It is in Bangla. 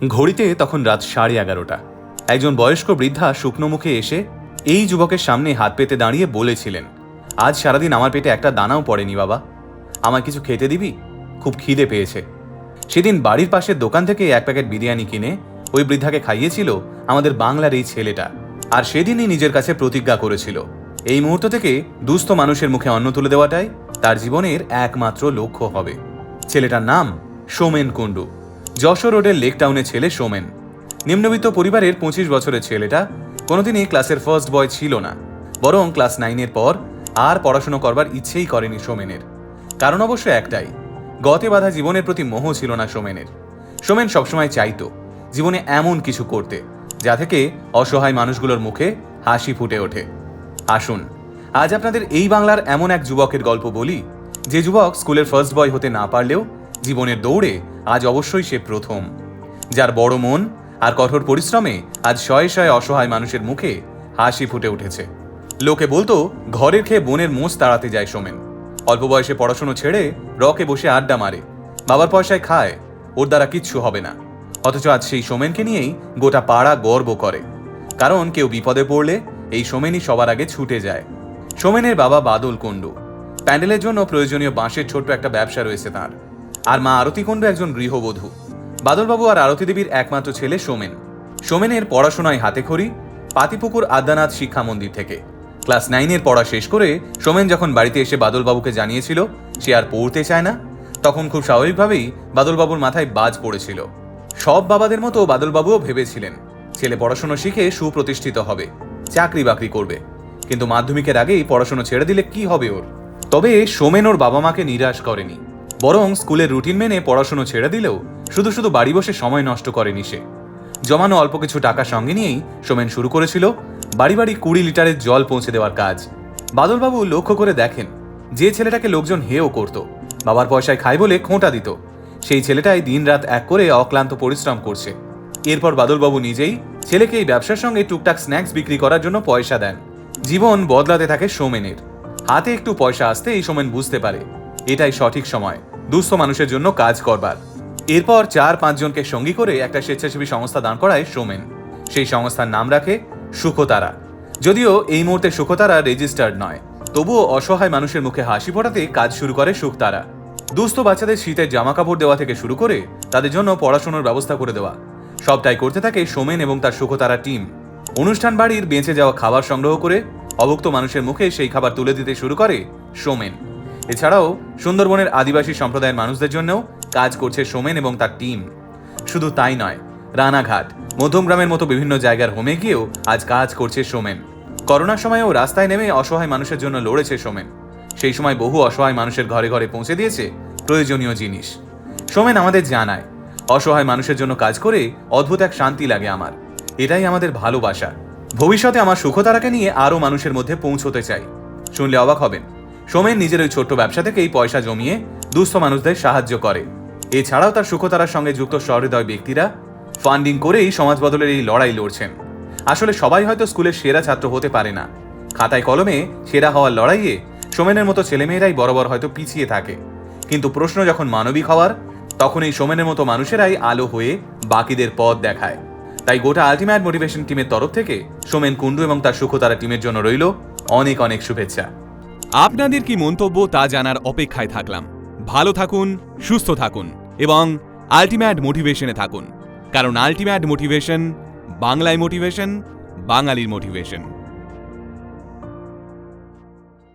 ঘড়িতে তখন রাত সাড়ে এগারোটা। একজন বয়স্ক বৃদ্ধা শুকনো মুখে এসে এই যুবকের সামনে হাত পেতে দাঁড়িয়ে বলেছিলেন, আজ সারাদিন আমার পেটে একটা দানাও পড়েনি বাবা। আমায় কিছু খেতে দিবি? খুব খিদে পেয়েছে। সেদিন বাড়ির পাশের দোকান থেকে এক প্যাকেট বিরিয়ানি কিনে ওই বৃদ্ধাকে খাইয়েছিল আমাদের বাংলার এই ছেলেটা, আর সেদিনই নিজের কাছে প্রতিজ্ঞা করেছিল। এই মুহূর্ত থেকে দুস্থ মানুষের মুখে অন্ন তুলে দেওয়াটাই তার জীবনের একমাত্র লক্ষ্য হবে। ছেলেটার নাম সোমেন কুণ্ডু। যশোর রোডের লেক টাউনের ছেলে সোমেন। নিম্নবিত্ত পরিবারের পঁচিশ বছরের ছেলেটা কোনোদিনই ক্লাসের ফার্স্ট বয় ছিল না। বরং ক্লাস নাইনের পর আর পড়াশুনো করবার ইচ্ছেই করেনি সোমেনের। কারণ অবশ্য একটাই, গতে বাধা জীবনের প্রতি মোহ ছিল না সোমেনের। সোমেন সবসময় চাইত জীবনে এমন কিছু করতে, যা থেকে অসহায় মানুষগুলোর মুখে হাসি ফুটে ওঠে। আসুন, আজ আপনাদের এই বাংলার এমন এক যুবকের গল্প বলি, যে যুবক স্কুলের ফার্স্ট বয় হতে না পারলেও জীবনের দৌড়ে আজ অবশ্যই সে প্রথম। যার বড় মন আর কঠোর পরিশ্রমে আজ শয়ে শয়ে অসহায় মানুষের মুখে হাসি ফুটে উঠেছে। লোকে বলতো, ঘরের খেয়ে বোনের মোষ তাড়াতে যায় সোমেন। অল্প বয়সে পড়াশুনো ছেড়ে রকে বসে আড্ডা মারে। বাবার পয়সায় খায়, ওর দ্বারা কিচ্ছু হবে না। অথচ আজ সেই সোমেনকে নিয়েই গোটা পাড়া গর্ব করে। কারণ কেউ বিপদে পড়লে এই সোমেনই সবার আগে ছুটে যায়। সোমেনের বাবা বাদল কুণ্ডু। প্যান্ডেলের জন্য প্রয়োজনীয় বাঁশের ছোট্ট একটা ব্যবসা রয়েছে তার। আর মা আরতি কুণ্ডু একজন গৃহবধূ। বাদলবাবু আর আরতি দেবীর একমাত্র ছেলে সোমেন। সোমেনের পড়াশোনায় হাতে খড়ি পাতিপুকুর আদ্যানাথ শিক্ষা মন্দির থেকে। ক্লাস নাইনের পড়া শেষ করে সোমেন যখন বাড়িতে এসে বাদলবাবুকে জানিয়েছিল, সে আর পড়তে চায় না, তখন খুব স্বাভাবিকভাবেই বাদলবাবুর মাথায় বাজ পড়েছিল। সব বাবাদের মতো বাদলবাবুও ভেবেছিলেন, ছেলে পড়াশোনা শিখে সুপ্রতিষ্ঠিত হবে, চাকরি বাকরি করবে। কিন্তু মাধ্যমিকের আগেই পড়াশোনা ছেড়ে দিলে কি হবে ওর? তবে সোমেন ওর বাবা মাকে নিরাশ করেনি। বরং স্কুলের রুটিন মেনে পড়াশোনা ছেড়ে দিলেও শুধু শুধু বাড়ি বসে সময় নষ্ট করেনি সে। জমানো অল্প কিছু টাকা সঙ্গে নিয়েই সোমেন শুরু করেছিল বাড়ি বাড়ি কুড়ি লিটারের জল পৌঁছে দেওয়ার কাজ। বাদলবাবু লক্ষ্য করে দেখেন, যে ছেলেটাকে লোকজন হেও করত, বাবার পয়সায় খায় বলে খোঁটা দিত। সেই ছেলেটাই দিনরাত এক করে অক্লান্ত পরিশ্রম করছে। এরপর বাদলবাবু নিজেই ছেলেকে এই ব্যবসার সঙ্গে টুকটাক স্ন্যাক্স বিক্রি করার জন্য পয়সা দেন। জীবন বদলাতে থাকে সোমেনের। হাতে একটু পয়সা আসতে এই সোমেন বুঝতে পারে এটাই সঠিক সময়। দুস্থ মানুষের জন্য কাজ করবার। এরপর চার পাঁচজনকে সঙ্গী করে একটা স্বেচ্ছাসেবী সংস্থা দাঁড় করায় সোমেন। সেই সংস্থার নাম রাখে সুখতারা। যদিও এই মুহূর্তে সুখতারা রেজিস্টার্ড নয়, তবুও অসহায় মানুষের মুখে হাসি ফোটাতে কাজ শুরু করে সুখতারা। দুস্থ বাচ্চাদের শীতের জামা কাপড় দেওয়া থেকে শুরু করে তাদের জন্য পড়াশোনার ব্যবস্থা করে দেওয়া। সবটাই করতে থাকে সোমেন এবং তার সুখতারা টিম। অনুষ্ঠান বাড়ির বেঁচে যাওয়া খাবার সংগ্রহ করে অভুক্ত মানুষের মুখে সেই খাবার তুলে দিতে শুরু করে সোমেন। এছাড়াও, সুন্দরবনের আদিবাসী সম্প্রদায়ের মানুষদের জন্যও কাজ করছে সোমেন এবং তার টিম। শুধু তাই নয়, রানাঘাট, মধ্যমগ্রামের মতো বিভিন্ন জায়গার হোমে গিয়েও আজ কাজ করছে সোমেন। করোনার সময়ও রাস্তায় নেমে অসহায় মানুষের জন্য লড়েছে সোমেন। সেই সময় বহু অসহায় মানুষের ঘরে ঘরে পৌঁছে দিয়েছে প্রয়োজনীয় জিনিস। সোমেন আমাদের জানায়, অসহায় মানুষের জন্য কাজ করে অদ্ভুত এক শান্তি লাগে আমার। এটাই আমাদের ভালোবাসা। ভবিষ্যতে আমার সুখতারাকে নিয়ে আরও মানুষের মধ্যে পৌঁছতে চাই। শুনলে অবাক হবেন। সোমেন নিজের ওই ছোট্ট ব্যবসা থেকেই পয়সা জমিয়ে দুস্থ মানুষদের সাহায্য করে। এছাড়াও তার সুখতারার সঙ্গে যুক্ত সহৃদয় ব্যক্তিরা ফান্ডিং করেই সমাজ বদলের এই লড়াই লড়ছেন। আসলে সবাই হয়তো স্কুলের সেরা ছাত্র হতে পারে না। খাতায় কলমে সেরা হওয়ার লড়াইয়ে সোমেনের মতো ছেলেমেয়েরাই বরাবর হয়তো পিছিয়ে থাকে। কিন্তু প্রশ্ন যখন মানবিক হওয়ার তখন এই সোমেনের মতো মানুষেরাই আলো হয়ে বাকিদের পথ দেখায়। তাই গোটা আলটিমেট মোটিভেশন টিমের তরফ থেকে সোমেন কুণ্ডু এবং তার সুখতারা টিমের জন্য রইল অনেক অনেক শুভেচ্ছা। আপনাদের কি মন্তব্য তা জানার অপেক্ষায় থাকলাম। ভালো থাকুন, সুস্থ থাকুন এবং আলটিমেট মোটিভেশনে থাকুন। কারণ আলটিমেট মোটিভেশন বাংলায় মোটিভেশন বাঙালির মোটিভেশন